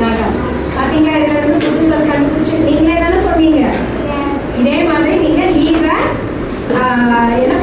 பாத்தீங்க இதுல இருந்து புது சொல் கண்டுபிடிச்சு நீங்களே சொன்னீங்க. இதே மாதிரி நீங்க லீவ என்ன